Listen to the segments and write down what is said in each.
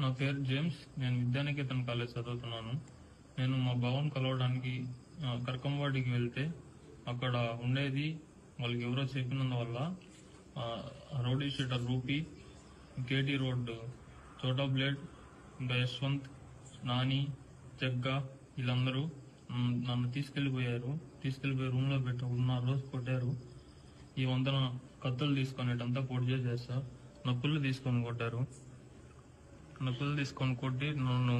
నా పేరు జేమ్స్. నేను విద్యానికేతన్ కాలేజ్ చదువుతున్నాను. నేను మా భవన్ కలవడానికి కర్కంవాడికి వెళ్తే అక్కడ ఉండేది వాళ్ళకి ఎవరో చెప్పినందువల్ల ఆ, షీటర్ రూపీ కేటీ రోడ్ చోటా బ్లేడ్ ఇంకా యశ్వంత్ నాని జగ్గా వీళ్ళందరూ నన్ను తీసుకెళ్ళిపోయారు తీసుకెళ్ళిపోయి రూమ్లో పెట్టి రోజు కొట్టారు. ఈ వంతన కత్తులు తీసుకొని ఇటంతా పొడి చేసేస్తా నొప్పులు తీసుకొని కొట్టారు. నొప్పులు తీసుకొని కొట్టి నన్ను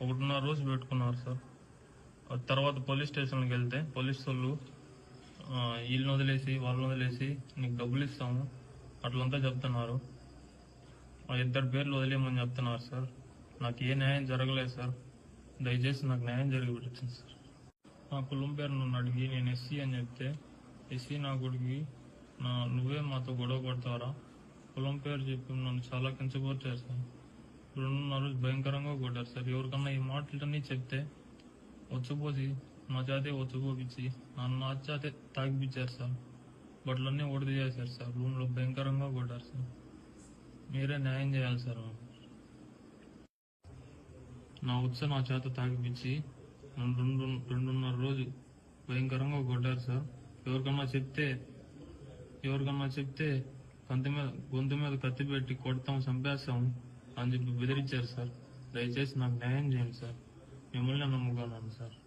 ఒకటిన్నర రోజు పెట్టుకున్నారు సార్. ఆ తర్వాత పోలీస్ స్టేషన్కి వెళ్తే పోలీస్ వాళ్ళు ఆ, వీళ్ళని వదిలేసి వాళ్ళని వదిలేసి నీకు డబ్బులు ఇస్తాము అట్లంతా చెప్తున్నారు. ఆ ఇద్దరు పేర్లు వదిలేయమని చెప్తున్నారు సార్. నాకు ఏ న్యాయం జరగలేదు సార్. దయచేసి నాకు న్యాయం జరిగిపెట్టింది సార్. నా కులం పేరు నన్ను అడిగి నేను ఎస్సీ అని చెప్తే ఎస్సీ నా కొడుకు నా నువ్వే మాతో గొడవ పడతారా కులం పేరు చెప్పి నన్ను చాలా కించపరిచారు సార్. రెండున్నర భయంకరంగా కొట్టారు సార్. ఎవరికన్నా ఈ మాటలన్నీ చెప్తే వచ్చిపోసి మా చేతే వచ్చిపోపించి నన్ను నా చేతే తాగిపించారు సార్. బట్టలన్నీ ఒడిది చేశారు సార్. రూమ్లో భయంకరంగా కొట్టారు సార్. మీరే న్యాయం చేయాలి సార్ నా ఉత్సవ నా చేత తాగిపించి నన్ను రెండు రెండున్నర రోజు భయంకరంగా కొట్టారు సార్. ఎవరికన్నా చెప్తే ఎవరికన్నా చెప్తే కంత మీద గొంతు మీద కత్తి పెట్టి కొడతాం చంపేస్తాం. అని చెప్పి బెదిరించారు సార్. దయచేసి నాకు న్యాయం చేయండి సార్. మిమ్మల్ని నమ్ముకున్నాను సార్.